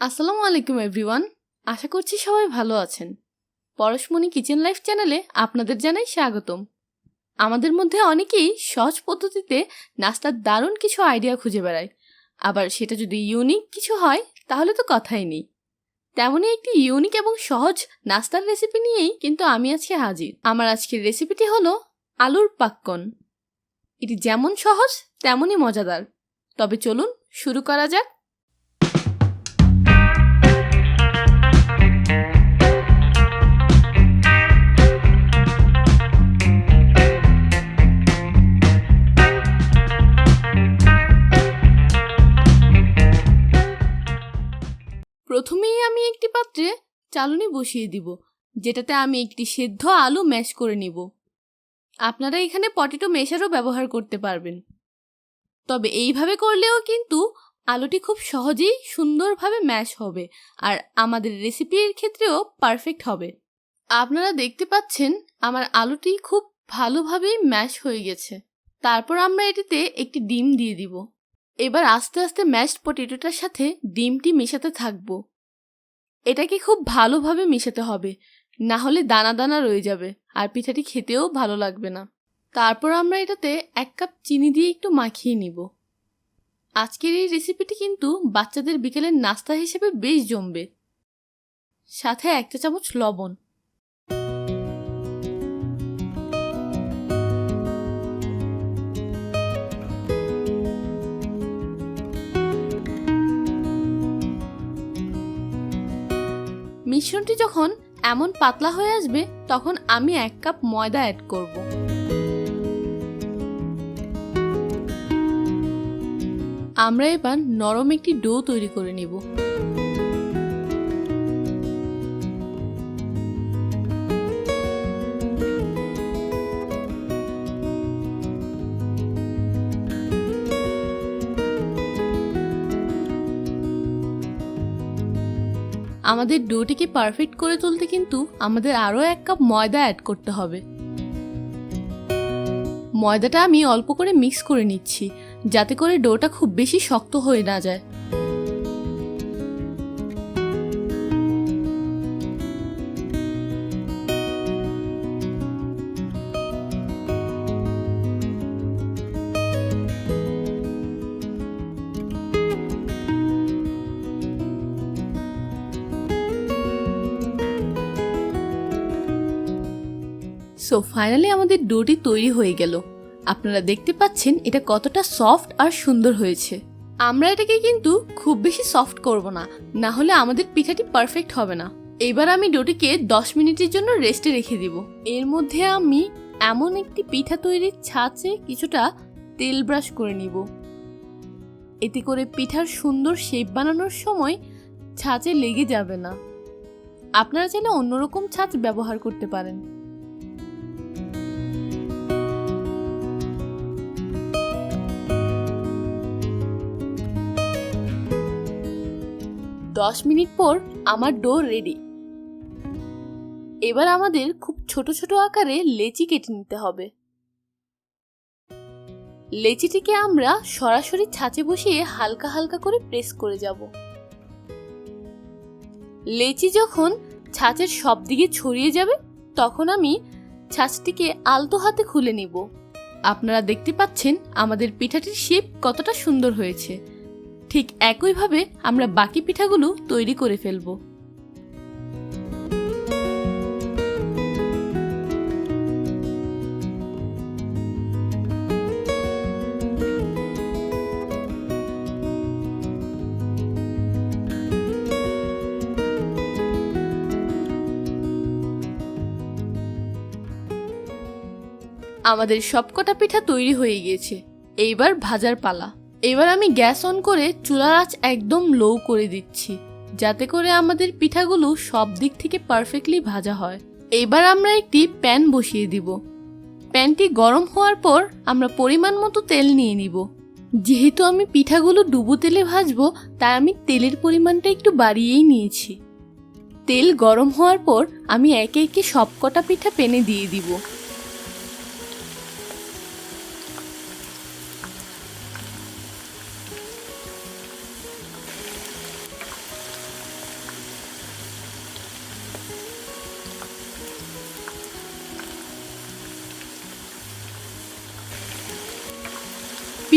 আসসালামু আলাইকুম, এভরিওয়ান। আশা করছি সবাই ভালো আছেন। পরশমণি কিচেন লাইফ চ্যানেলে আপনাদের জানাই স্বাগতম। আমাদের মধ্যে অনেকেই সহজ পদ্ধতিতে নাস্তার দারুণ কিছু আইডিয়া খুঁজে বেড়ায়। আবার সেটা যদি ইউনিক কিছু হয়, তাহলে তো কথাই নেই। তেমনই একটি ইউনিক এবং সহজ নাস্তার রেসিপি নিয়েই কিন্তু আমি আজকে হাজির। আমার আজকের রেসিপিটি হলো আলুর পাক্কন। এটি যেমন সহজ, তেমনই মজাদার। তবে চলুন, শুরু করা যাক। আমি একটি পাত্রে চালনি বসিয়ে দিব, যেটাতে আমি একটি সেদ্ধ আলু ম্যাশ করে নিব। আপনারা এখানে পটেটো মেশারও ব্যবহার করতে পারবেন। তবে এইভাবে করলেও কিন্তু আলুটি খুব সহজেই সুন্দরভাবে ম্যাশ হবে আর আমাদের রেসিপির ক্ষেত্রেও পারফেক্ট হবে। আপনারা দেখতে পাচ্ছেন আমার আলুটি খুব ভালোভাবেই ম্যাশ হয়ে গেছে। তারপর আমরা এটিতে একটি ডিম দিয়ে দিব। এবার আস্তে আস্তে ম্যাশড পটেটোটার সাথে ডিমটি মেশাতে থাকব। এটাকে খুব ভালোভাবে মেশাতে হবে। না হলে দানা দানা রয়ে যাবে আর পিঠাটি খেতেও ভালো লাগবে না। তারপর আমরা এটাতে এক কাপ চিনি দিয়ে একটু মাখিয়ে নিব। আজকের এই রেসিপিটি কিন্তু বাচ্চাদের বিকেলের নাস্তা হিসেবে বেশ জমবে। সাথে একটা চামচ লবণ। মিশ্রণটি যখন এমন পাতলা হয়ে আসবে, তখন আমি এক কাপ ময়দা অ্যাড করব। আমরা এবার নরম একটি ডো তৈরি করে নিব। আমাদের ডোটিকে পারফেক্ট করে তুলতে কিন্তু আমাদের আরও এক কাপ ময়দা অ্যাড করতে হবে। ময়দাটা আমি অল্প করে মিক্স করে নিচ্ছি, যাতে করে ডোটা খুব বেশি শক্ত হয়ে না যায়। সো ফাইনালি আমাদের ডোটি তৈরি হয়ে গেল। আপনারা দেখতে পাচ্ছেন এটা কতটা সফট আর সুন্দর হয়েছে। আমরা এটাকে কিন্তু খুব বেশি সফট করব না না হলে আমাদের পিঠাটি পারফেক্ট হবে না। এবার আমি ডোটিকে দশ মিনিটের জন্য রেস্টে রেখে দিব। এর মধ্যে আমি এমন একটি পিঠা তৈরির ছাঁচে কিছুটা তেল ব্রাশ করে নিব। এতে করে পিঠার সুন্দর শেপ বানানোর সময় ছাঁচে লেগে যাবে না। আপনারা চাইলে অন্যরকম ছাঁচ ব্যবহার করতে পারেন। দশ মিনিট পর আমার ডো রেডি এবার আমাদের খুব ছোট ছোট আকারে লেচি কেটে নিতে হবে। লেচিটিকে আমরা সরাসরি ছাঁচে বসিয়ে হালকা হালকা করে প্রেস করে যাব। লেচি যখন ছাঁচের সব দিকে ছড়িয়ে যাবে, তখন আমি ছাঁচটিকে আলতো হাতে খুলে নিব। আপনারা দেখতে পাচ্ছেন আমাদের পিঠাটির শেপ কতটা সুন্দর হয়েছে। ঠিক একইভাবে আমরা বাকি পিঠাগুলো তৈরি করে ফেলব। আমাদের সবকটা পিঠা তৈরি হয়ে গিয়েছে। এইবার ভাজার পালা। এবার আমি গ্যাস অন করে চুলার আঁচ একদম লো করে দিচ্ছি, যাতে করে আমাদের পিঠাগুলো সব দিক থেকে পারফেক্টলি ভাজা হয়। এবার আমরা একটি প্যান বসিয়ে দিব। প্যানটি গরম হওয়ার পর আমরা পরিমাণ মতো তেল নিয়ে নিব। যেহেতু আমি পিঠাগুলো ডুবো তেলে ভাজবো, তাই আমি তেলের পরিমাণটা একটু বাড়িয়েই নিয়েছি। তেল গরম হওয়ার পর আমি একে একে সবকটা পিঠা পেনে দিয়ে দিব।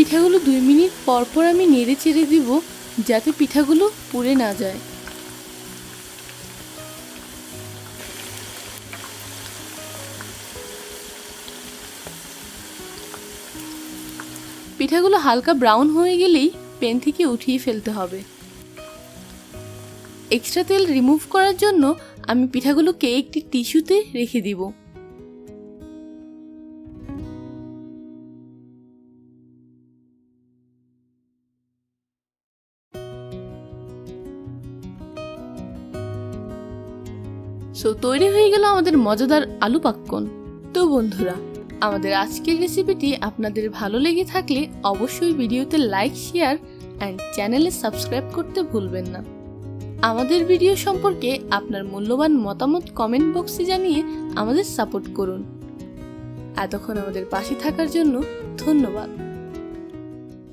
পিঠাগুলো দুই মিনিট পর পর আমি নেড়ে চেড়ে দিব, যাতে পিঠাগুলো পুড়ে না যায়। পিঠাগুলো হালকা ব্রাউন হয়ে গেলেই পেন থেকে উঠিয়ে ফেলতে হবে। এক্সট্রা তেল রিমুভ করার জন্য আমি পিঠাগুলোকে একটি টিস্যুতে রেখে দিব। সো তৈরি হয়ে গেল আমাদের মজাদার আলু পাক্কন। তো বন্ধুরা, আমাদের আজকের রেসিপিটি আপনাদের ভালো লেগে থাকলে অবশ্যই ভিডিওতে লাইক শেয়ার অ্যান্ড চ্যানেলে সাবস্ক্রাইব করতে ভুলবেন না। আমাদের ভিডিও সম্পর্কে আপনার মূল্যবান মতামত কমেন্ট বক্সে জানিয়ে আমাদের সাপোর্ট করুন। এতক্ষণ আমাদের পাশে থাকার জন্য ধন্যবাদ।